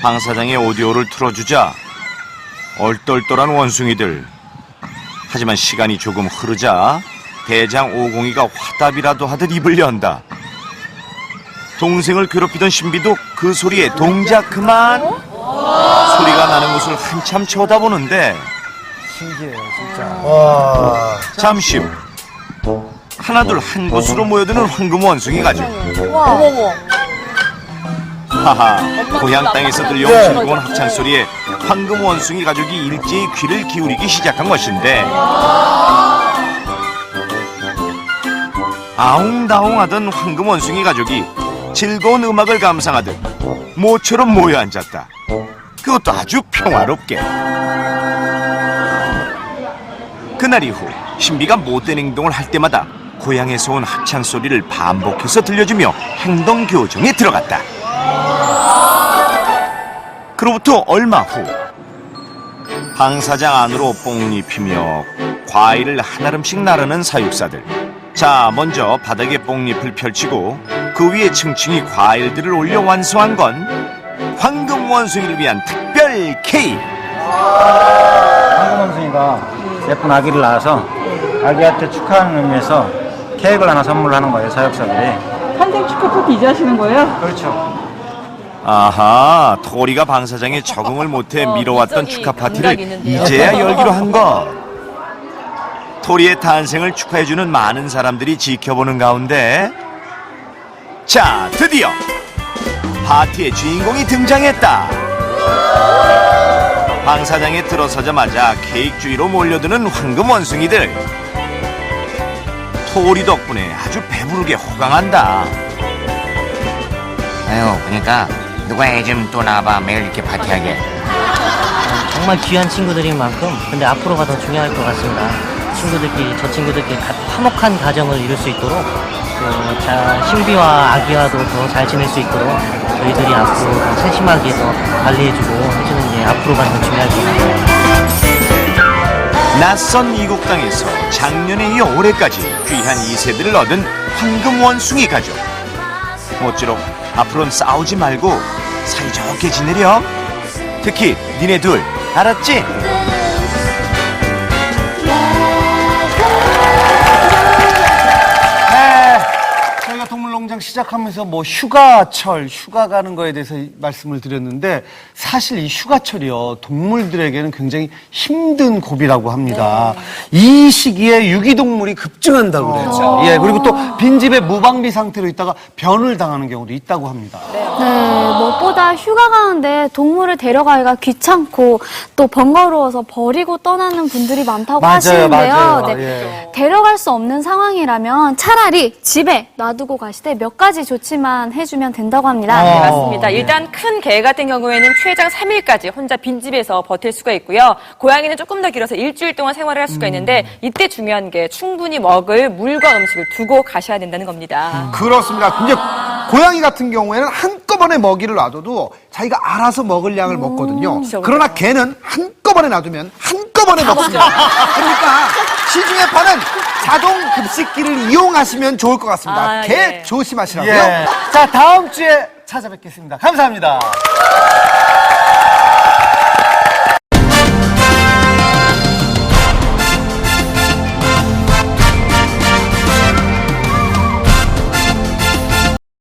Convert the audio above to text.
방 사장의 오디오를 틀어주자 얼떨떨한 원숭이들. 하지만 시간이 조금 흐르자 대장 오공이가 화답이라도 하듯 입을 연다. 동생을 괴롭히던 신비도 그 소리에 동작 그만. 소리가 나는 곳을 한참 쳐다보는데 신기해요, 진짜. 와. 잠시 후 하나둘 한 곳으로 모여드는 황금 원숭이 가족. 어머머. 하하, 고향 땅에서 들려온 네. 즐거운 합창 소리에 황금 원숭이 가족이 일제히 귀를 기울이기 시작한 것인데 아웅다웅하던 황금 원숭이 가족이 즐거운 음악을 감상하듯 모처럼 모여 앉았다. 그것도 아주 평화롭게. 그날 이후 신비가 못된 행동을 할 때마다 고향에서 온 합창 소리를 반복해서 들려주며 행동 교정에 들어갔다. 그로부터 얼마 후 방사장 안으로 뽕잎이며 과일을 한아름씩 나르는 사육사들 자 먼저 바닥에 뽕잎을 펼치고 그 위에 층층이 과일들을 올려 완성한 건 황금 원숭이를 위한 특별 케이크 황금 원숭이가 예쁜 아기를 낳아서 아기한테 축하하는 의미에서 케이크를 하나 선물하는 거예요, 사육사들이. 탄생 축하 파티 이제 하시는 거예요? 그렇죠. 아하 토리가 방사장에 적응을 못해 미뤄왔던 민족이 축하 파티를 감각 있는데요. 이제야 열기로 한 것. 토리의 탄생을 축하해주는 많은 사람들이 지켜보는 가운데 자 드디어 파티의 주인공이 등장했다. 방사장에 들어서자마자 케이크 주위로 몰려드는 황금 원숭이들. 토리 덕분에 아주 배부르게 호강한다. 아유, 그러니까 누가 애 좀또 나와봐 매일 이렇게 파티하게. 정말 귀한 친구들인 만큼 근데 앞으로가 더 중요할 것 같습니다. 친구들끼리 저 친구들끼리 가- 화목한 가정을 이룰 수 있도록 그, 자, 신비와 아기와도 더 잘 지낼 수 있도록 저희들이 앞으로 더 세심하게 더 관리해주고 해주는 게 앞으로가 더 중요할 것 같아요. 낯선 이국 땅에서 작년에 이어 올해까지 귀한 이세들을 얻은 황금 원숭이 가족. 모쪼록 앞으로는 싸우지 말고 사이좋게 지내렴. 특히 니네 둘 알았지? 시작하면서 뭐 휴가철, 휴가 가는 거에 대해서 이- 말씀을 드렸는데 사실 이 휴가철이요 동물들에게는 굉장히 힘든 고비라고 합니다. 이 시기에 유기동물이 급증한다고 그래요. 예, 그리고 또 빈집에 무방비 상태로 있다가 변을 당하는 경우도 있다고 합니다. 네, 무엇보다 휴가 가는데 동물을 데려가기가 귀찮고 또 번거로워서 버리고 떠나는 분들이 많다고 맞아요, 하시는데요. 맞아요. 네, 예. 데려갈 수 없는 상황이라면 차라리 집에 놔두고 가시되 몇 가지 조치만 해주면 된다고 합니다. 네, 어, 맞습니다. 네. 일단 큰 개 같은 경우에는 최장 3일까지 혼자 빈집에서 버틸 수가 있고요. 고양이는 조금 더 길어서 일주일 동안 생활을 할 수가 있는데 이때 중요한 게 충분히 먹을 물과 음식을 두고 가셔야 된다는 겁니다. 그렇습니다. 근데 고양이 같은 경우에는 한꺼번에 먹이를 놔둬도 자기가 알아서 먹을 양을 먹거든요. 그렇죠, 그러나 개는 한꺼번에 놔두면 한꺼번에 먹습니다. 그러니까 시중에 파는 자동 급식기를 이용하시면 좋을 것 같습니다. 아, 개 예. 조심하시라고요. 예. 자, 다음 주에 찾아뵙겠습니다. 감사합니다.